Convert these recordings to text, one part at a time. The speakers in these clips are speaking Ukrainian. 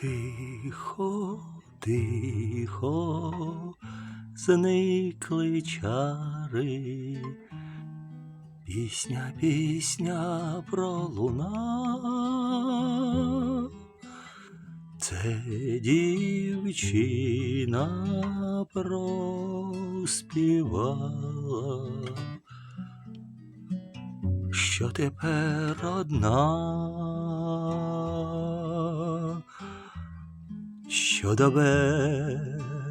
Тихо, тихо, зникли чари. Пісня, пісня пролуна. Це дівчина проспівала, що тепер одна, що до берега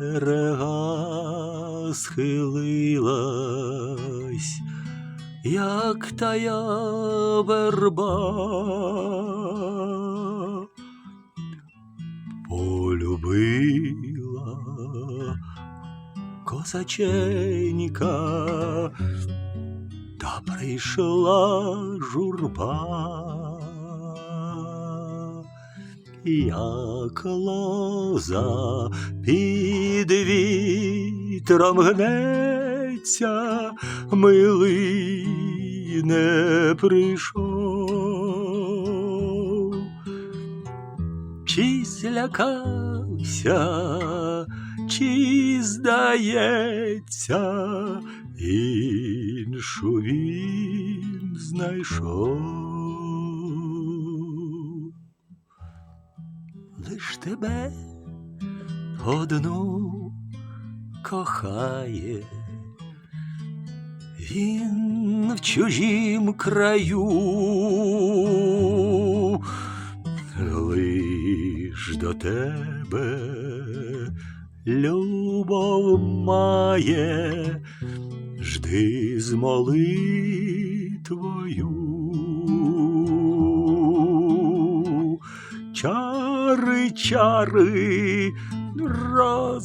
схилилась, як тая верба. полюбила козаченька, та прийшла журба, як лоза під вітром гнеться, милий не прийшов чи злякався, чи здається, іншу він знайшов. Тебе одну кохає. Він в чужім краю лиш до тебе любов має, жди з молитвою. Чари, чари, розганяй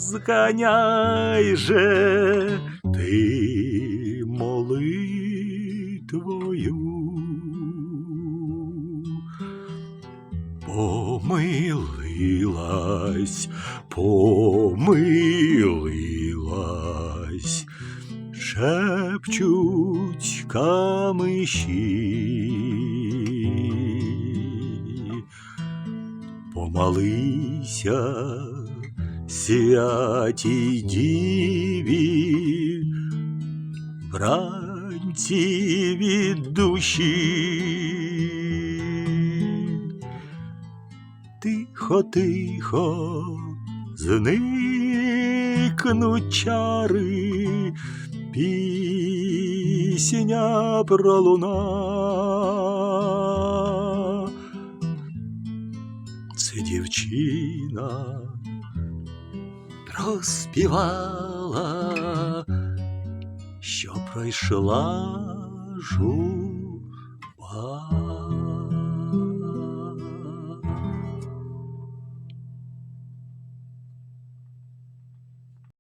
же ти молитвою помилилась, помилилась, шепчуть камиші. Помолися святій діві, вранці від душі. Тихо, тихо, зникнуть чари, пісня пролуна. Дівчина проспівала, що пройшла журба.